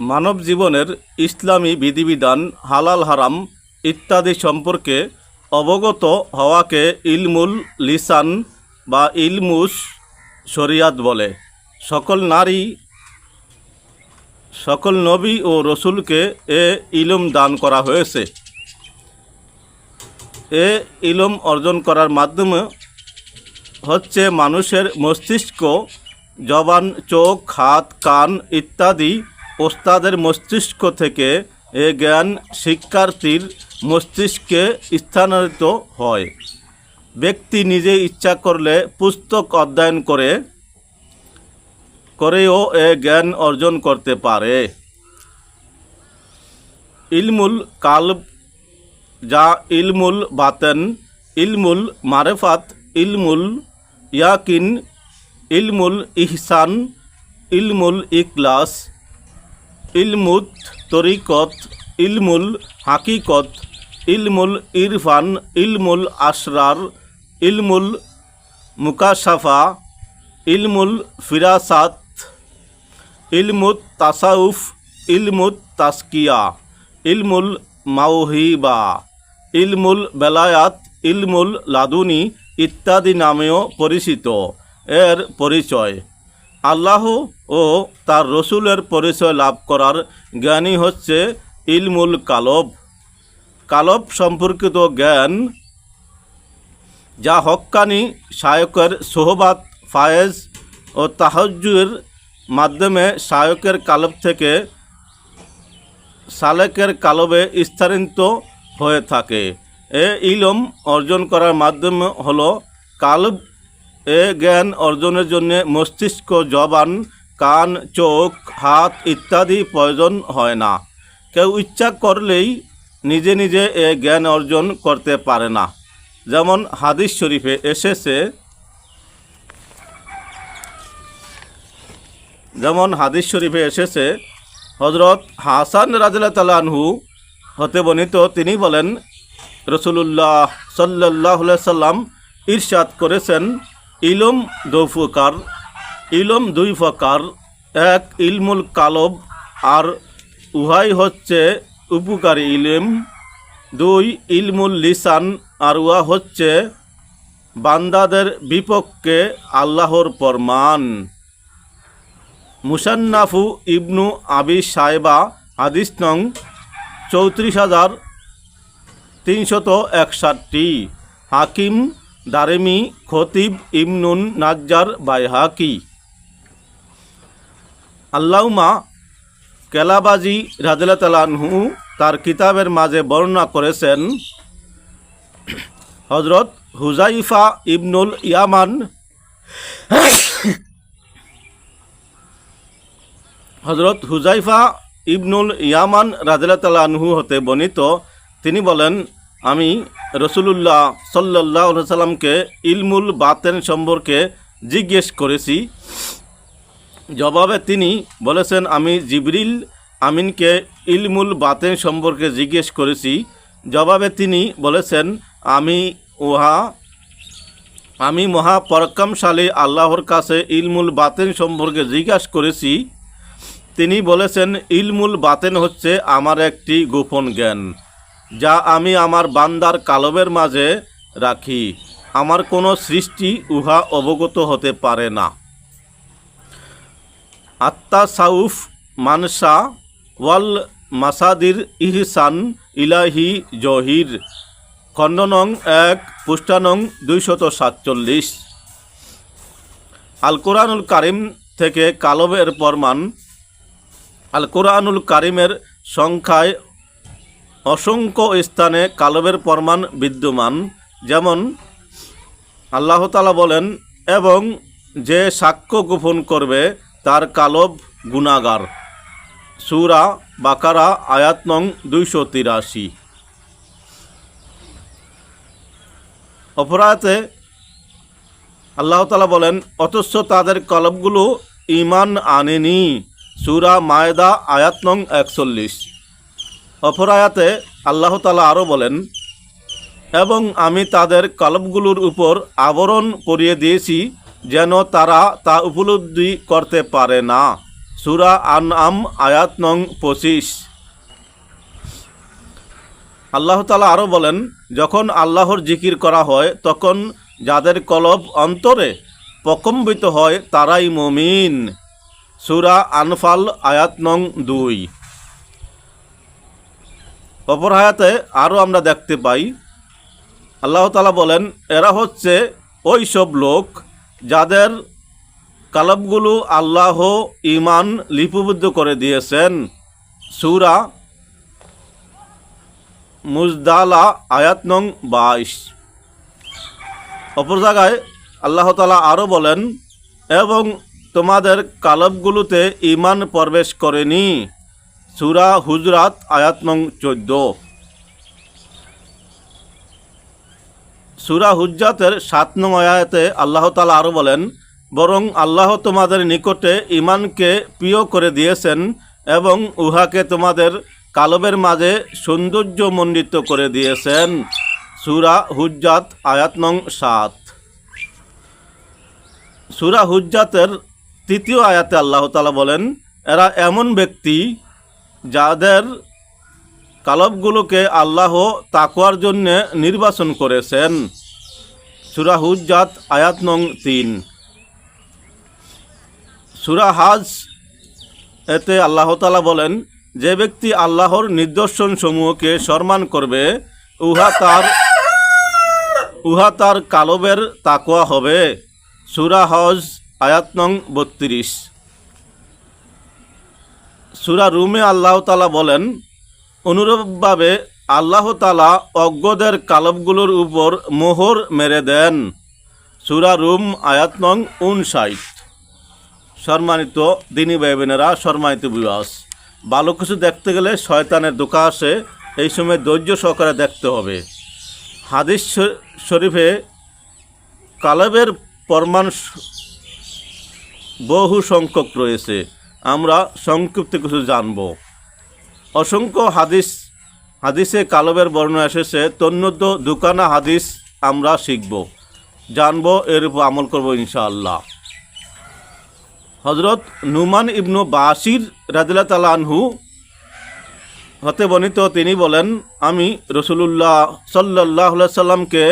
মানব জীবনের ইসলামী বিধিবিধান, হালাল হারাম ইত্যাদি সম্পর্কে অবগত হওয়াকে ইলমুল লিসান বা ইলমুস শরিয়াত বলে। সকল নারী, সকল নবী ও রসুলকে এ ইলম দান করা হয়েছে। এ ইলম অর্জন করার মাধ্যমে হচ্ছে মানুষের মস্তিষ্ক, জবান, চোখ, হাত, কান ইত্যাদি ওস্তাদের মস্তিষ্ক থেকে এ জ্ঞান শিক্ষার্থীর মস্তিষ্কে স্থানান্তরিত হয়। ব্যক্তি নিজে ইচ্ছা করলে পুস্তক অধ্যয়ন করে, করেও এ জ্ঞান অর্জন করতে পারে। ইলমুল কালব, যা ইলমুল বাতেন, ইলমুল মারেফাত, ইলমুল ইয়াকিন, ইলমুল ইহসান, ইলমুল ইকলাস ইলমুত তরিকত, ইলমুল হাকিকত, ইলমুল ইরফান, ইলমুল আসরার ইলমুল মুকাশাফা, ইলমুল ফিরাসাত, ইলমুত তাসাউফ, ইলমুত তাস্কিয়া, ইলমুল মাওহিবা, ইলমুল বেলায়াত, ইলমুল লাদুনি ইত্যাদি নামেও পরিচিত। এর পরিচয় আল্লাহ ও তার রসুলের পরিচয় লাভ করার জ্ঞানই হচ্ছে ইলমুল কালব। কালব সম্পর্কিত জ্ঞান যা হক্কানি শায়কের সোহবাত, ফায়েজ ও তাহজুর মাধ্যমে শায়কের কালব থেকে সালেকের কালবে স্থানান্তরিত হয়ে থাকে। এ ইলম অর্জন করার মাধ্যম হলো কালব এ জ্ঞান অর্জনের জন্য মস্তিষ্ক, জবান, কান, চোখ, হাত ইত্যাদি প্রয়োজন হয় না। কেউ ইচ্ছা করলেই নিজে নিজে এ জ্ঞান অর্জন করতে পারে না। যেমন হাদিস শরীফে এসেছে, যেমন হাদিস শরীফে এসেছে হজরত হাসান রাজিল্লা তালানহু হতে বর্ণিত, তিনি বলেন, রসুলুল্লাহ সাল্লাহ সাল্লাম ইরশাদ করেছেন ইলম দু ইলম দুই প্রকার, এক ইলমুল কালব আর উহাই হচ্ছে উপকারী ইলম, দুই ইলমুল লিসান আর উহা হচ্ছে বান্দাদের বিপক্ষে আল্লাহর ফরমান মুসান্নাফু ইবনু আবি সাহেবা হাদিস নং চৌত্রিশ হাজার তিনশত একষট্টি। হাকিম দারেমি খতিব ইমনুন নাজ্জার বাইহাকি। আল্লাউমা কেলাবাজি রাজলা তালানহু তার কিতাবের মাঝে বর্ণনা করেছেন হজরত হুজাইফা ইবনুল ইয়ামান। হজরত হুজাইফা ইবনুল ইয়ামান রাজিল্লা আনহু হতে বর্ণিত, তিনি বলেন আমি রসুলুল্লাহ সাল্লাহ সাল্লামকে ইলমুল বাতেন সম্পর্কে জিজ্ঞেস করেছি। জবাবে তিনি বলেছেন, আমি জিবরিল আমিনকে ইলমুল বাতেন সম্পর্কে জিজ্ঞেস করেছি। জবাবে তিনি বলেছেন, আমি উহা, আমি মহা মহাপরাক্রমশালী আল্লাহর কাছে ইলমুল বাতেন সম্পর্কে জিজ্ঞাসা করেছি। তিনি বলেছেন, ইলমুল বাতেন হচ্ছে আমার একটি গোপন জ্ঞান। যা আমি আমার বান্দার কালবের মাঝে রাখি। আমার কোনো সৃষ্টি উহা অবগত হতে পারে না। আত্মা সাউফ মানসা ওয়াল মাসাদির ইহসান ইলাহি জহির। খণ্ডনং এক পুষ্টানং দুইশত সাতচল্লিশ আল কোরআনুল কারিম থেকে কালবের প্রমাণ। আল কোরআনুল কারিমের সংখ্যায় অসংখ্য স্থানে কালবের প্রমাণ বিদ্যমান, যেমন আল্লাহ তালা বলেন, এবং যে সাক্ষ্য গোপন করবে, তার কালব গুণাগার। সুরা বাকারা, আয়াত নং দুইশো তিরাশি। অপরাধে আল্লাহ তালা বলেন, অথচ তাদের কলবগুলো ইমান আনেনি। সুরা মায়দা, আয়াত নং একচল্লিশ। অপর আয়াতে আল্লাহ তালা আরও বলেন, এবং আমি তাদের কলবগুলোর উপর আবরণ পরিয়ে দিয়েছি, যেন তারা তা উপলব্ধি করতে পারে না। সুরা আন আম আয়াত নং পঁচিশ। আল্লাহ তালা আরও বলেন, যখন আল্লাহর জিকির করা হয়, তখন যাদের কলব অন্তরে প্রকম্বিত হয়, তারাই মমিন। সুরা আনফাল, আয়াত নং দুই। অপর হায়াতে আরও আমরা দেখতে পাই। আল্লাহ তালা বলেন, এরা হচ্ছে ওই সব লোক যাদের কালবগুলো আল্লাহ ইমান লিপিবদ্ধ করে দিয়েছেন। সুরা মুজদালা আয়াত নং বাইশ। অপর জায়গায় আল্লাহ তালা আরও বলেন, এবং তোমাদের কালবগুলোতে ইমান প্রবেশ করেনি। সুরা হুজরাত, আয়াত নং চোদ্দ। সুরা হুজ্জাতের সাত নং আয়াতে আল্লাহ তালা আরও বলেন, বরং আল্লাহ তোমাদের নিকটে ইমানকে প্রিয় করে দিয়েছেন এবং উহাকে তোমাদের কালবের মাঝে সৌন্দর্যমণ্ডিত করে দিয়েছেন। সুরা হুজ্জাত আয়াত নং সাত। সুরা হুজ্জাতের তৃতীয় আয়াতে আল্লাহ তালা বলেন, এরা এমন ব্যক্তি যাদের কালবগুলোকে আল্লাহ তাকুয়ার জন্য নির্বাচন করেছেন। সুরা হুজ্জাত, আয়াত নং তিন। সুরাহাজ এতে আল্লাহ তালা বলেন, যে ব্যক্তি আল্লাহর নিদর্শন সমূহকে সম্মান করবে, উহা তার উহা তার কালবের তাকোয়া হবে। সুরাহজ আয়াত নং বত্রিশ। সুরা রুমে আল্লাহ তালা বলেন, অনুরূপভাবে আল্লাহ তালা অজ্ঞদের কালবগুলোর উপর মোহর মেরে দেন। সুরা রুম আয়াত নং উনষাট সম্মানিত দিনী ভাইবেনেরা, সম্মানিত বিবাস ভালো কিছু দেখতে গেলে শয়তানের দোকা আসে, এই সময় ধৈর্য সহকারে দেখতে হবে। হাদিস শরীফে কালেবের প্রমাণ বহু সংখ্যক রয়েছে। আমরা সংক্ষিপ্ত কিছু জানব। অসংখ্য হাদিস, হাদিসে কালবের বর্ণনা এসেছে তন্মধ্য দুকানা হাদিস আমরা শিখব। জানব, এর উপর আমল করব ইনশাআল্লাহ। হজরত নুমান ইবনু বাসির রাদিল্লা তালা আনহু হতে বর্ণিত, তিনি বলেন, আমি রসুলুল্লাহ সাল্লাহ সাল্লামকে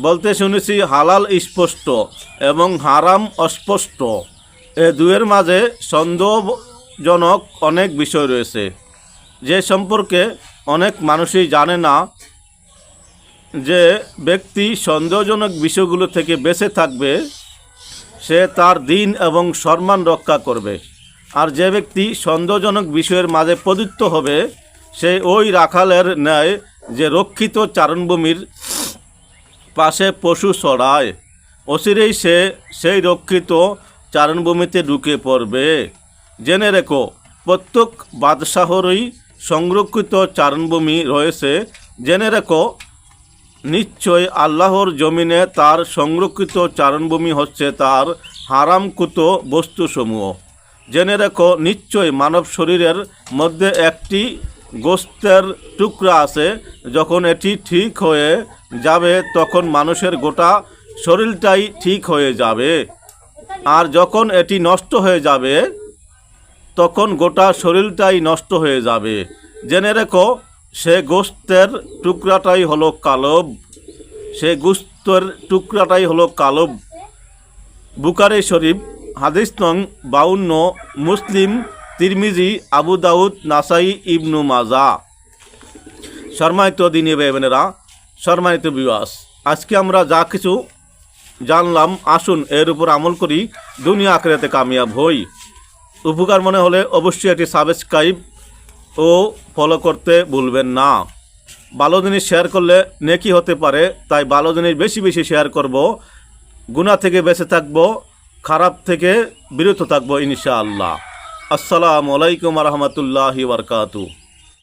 বলতে শুনেছি, হালাল স্পষ্ট এবং হারাম অস্পষ্ট। এ দুয়ের মাঝে সন্দেহজনক অনেক বিষয় রয়েছে। যে সম্পর্কে অনেক মানুষই জানে না যে ব্যক্তি সন্দেহজনক বিষয়গুলো থেকে বেঁচে থাকবে, সে তার দিন এবং সম্মান রক্ষা করবে। আর যে ব্যক্তি সন্দেহজনক বিষয়ের মাঝে প্রদীপ্ত হবে, সে ওই রাখালের ন্যায় যে রক্ষিত চারণভূমির পাশে পশু চড়ায়, অচিরেই সে সেই রক্ষিত চারণভূমিতে ঢুকে পড়বে। জেনে রেখো, প্রত্যেক বাদশাহরই সংরক্ষিত চারণভূমি রয়েছে। জেনে রেখো, নিশ্চয় আল্লাহর জমিনে তার সংরক্ষিত চারণভূমি হচ্ছে তার হারামকুত বস্তুসমূহ। জেনে রেখো, নিশ্চয় মানব শরীরের মধ্যে একটি গোস্তের টুকরা আছে। যখন এটি ঠিক হয়ে যাবে, তখন মানুষের গোটা শরীরটাই ঠিক হয়ে যাবে। আর যখন এটি নষ্ট হয়ে যাবে, তখন গোটা শরীরটাই নষ্ট হয়ে যাবে। জেনে রেখো, সে গোস্তের টুকরাটাই হলো কালব সে গোস্তের টুকরাটাই হলো কালব বুকারে শরীফ, হাদিস নং বাউন্ন, মুসলিম, তিরমিজি, আবু দাউদ, নাসাই, ইবনু মাজা। সম্মানিত দিনী বেবেনেরা সম্মানিত বিবাস আজকে আমরা যা কিছু জানলাম, আসুন এর উপর আমল করি, দুনিয়া আখেরাতে কামিয়াব হই। উপকার মনে হলে অবশ্যই এটি সাবস্ক্রাইব ও ফলো করতে ভুলবেন না। ভালো জিনিস শেয়ার করলে নেকি হতে পারে, তাই ভালো জিনিস বেশি বেশি শেয়ার করব গুণা থেকে বেঁচে থাকব, খারাপ থেকে বিরত থাকব ইনশাআল্লাহ। আসসালামু আলাইকুম রহমতুল্লাহি বরকাতু